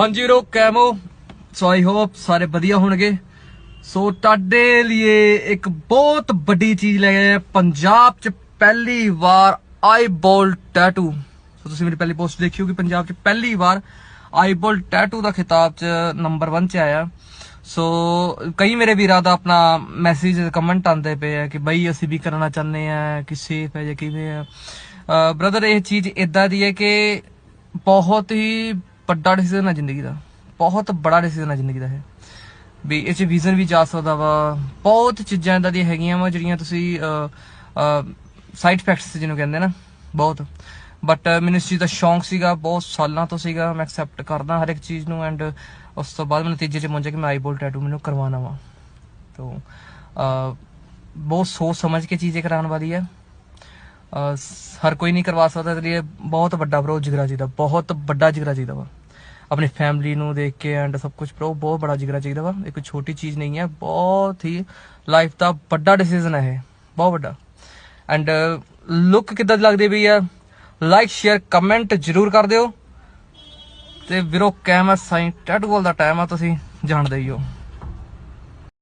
ਹਾਂਜੀ ਰੋ ਕੈਮੋ ਸੋ I hope ਸਾਰੇ ਵਧੀਆ ਹੋਣਗੇ। ਸੋ ਤੁਹਾਡੇ ਲਈ ਇੱਕ ਬਹੁਤ ਵੱਡੀ ਚੀਜ਼ ਲੈ ਕੇ ਪੰਜਾਬ 'ਚ ਪਹਿਲੀ ਵਾਰ ਆਈਬੋਲ ਟੈਟੂ ਸੋ ਤੁਸੀਂ ਮੇਰੀ ਪਹਿਲੀ ਪੋਸਟ ਦੇਖੀ ਹੋਗੀ ਪੰਜਾਬ 'ਚ ਪਹਿਲੀ ਵਾਰ ਆਈਬੋਲ ਟੈਟੂ ਦਾ ਖਿਤਾਬ 'ਚ ਨੰਬਰ 1 'ਚ ਆਇਆ। ਸੋ ਕਈ ਮੇਰੇ ਵੀਰਾਂ ਦਾ ਆਪਣਾ ਮੈਸੇਜ ਕਮੈਂਟ ਆਉਂਦੇ ਪਏ ਆ ਕਿ ਬਈ ਅਸੀਂ ਵੀ ਕਰਨਾ ਚਾਹੁੰਦੇ ਆ, ਕਿ ਸੇਫ ਹੈ ਜਾਂ ਕਿਵੇਂ ਆ। ਬ੍ਰਦਰ ਇਹ ਚੀਜ਼ ਇਦਾਂ ਦੀ ਹੈ ਕਿ ਬਹੁਤ ਹੀ ਵੱਡਾ ਡਿਸੀਜਨ ਆ ਜ਼ਿੰਦਗੀ ਦਾ। ਬਹੁਤ ਬੜਾ ਡਿਸੀਜਨ ਆ ਜ਼ਿੰਦਗੀ ਦਾ ਇਹ। ਵੀ ਇਹ ਚ ਵਿਜ਼ਨ ਵੀ ਜਾ ਸਕਦਾ ਵਾ। ਬਹੁਤ ਚੀਜ਼ਾਂ ਇਦਾਂ ਦੀਆਂ ਹੈਗੀਆਂ ਵਾ, ਜਿਹੜੀਆਂ ਤੁਸੀਂ ਸਾਈਡ ਇਫੈਕਟਸ ਜਿਹਨੂੰ ਕਹਿੰਦੇ ਨਾ, ਬਹੁਤ। ਬਟ ਮੈਨੂੰ ਇਸ ਚੀਜ਼ ਦਾ ਸ਼ੌਂਕ ਸੀਗਾ, ਬਹੁਤ ਸਾਲਾਂ ਤੋਂ ਸੀਗਾ। ਮੈਂ ਐਕਸੈਪਟ ਕਰਦਾ ਹਰ ਇੱਕ ਚੀਜ਼ ਨੂੰ ਐਂਡ ਉਸ ਤੋਂ ਬਾਅਦ ਮੈਂ ਨਤੀਜੇ 'ਚ ਪਹੁੰਚਿਆ ਕਿ ਮੈਂ ਆਈਬੋਲ ਟੈਟੂ ਮੈਨੂੰ ਕਰਵਾਉਣਾ ਵਾ। ਤੋ ਬਹੁਤ ਸੋਚ ਸਮਝ ਕੇ ਚੀਜ਼ੇ ਕਰਾਉਣ ਵਾਲੀ ਹੈ ਹਰ ਕੋਈ ਨਹੀਂ ਕਰਵਾ ਸਕਦਾ ਤੇ ਲਈ। ਬਹੁਤ ਵੱਡਾ ਬਰੋ ਜਿਗਰਾ ਜੀ ਦਾ, ਬਹੁਤ ਵੱਡਾ ਜਿਗਰਾ ਜੀ ਦਾ ਵਾ। ਆਪਣੀ ਫੈਮਿਲੀ ਨੂੰ ਦੇਖ ਕੇ ਐਂਡ ਸਭ ਕੁਝ ਪ੍ਰੋ ਬਹੁਤ ਬੜਾ ਜਿਗਰਾ ਚਾਹੀਦਾ ਵਾ। ਇਹ ਕੋਈ ਛੋਟੀ ਚੀਜ਼ ਨਹੀਂ ਹੈ, ਬਹੁਤ ਹੀ ਲਾਈਫ ਦਾ ਵੱਡਾ ਡਿਸੀਜਨ ਹੈ ਇਹ। ਬਹੁਤ ਵੱਡਾ। ਐਂਡ ਲੁੱਕ ਕਿੱਦਾਂ ਦੀ ਲੱਗਦੀ ਪਈ ਆ ਲਾਈਕ ਸ਼ੇਅਰ ਕਮੈਂਟ ਜਰੂਰ ਕਰ ਦਿਓ। ਤੇ ਵੀਰੋ ਕੈਮਰਾ ਸਾਈਨ ਟੈਟੂ ਵਾਲ ਦਾ ਟਾਈਮ ਆ, ਤੁਸੀਂ ਜਾਣਦੇ ਹੀ ਹੋ।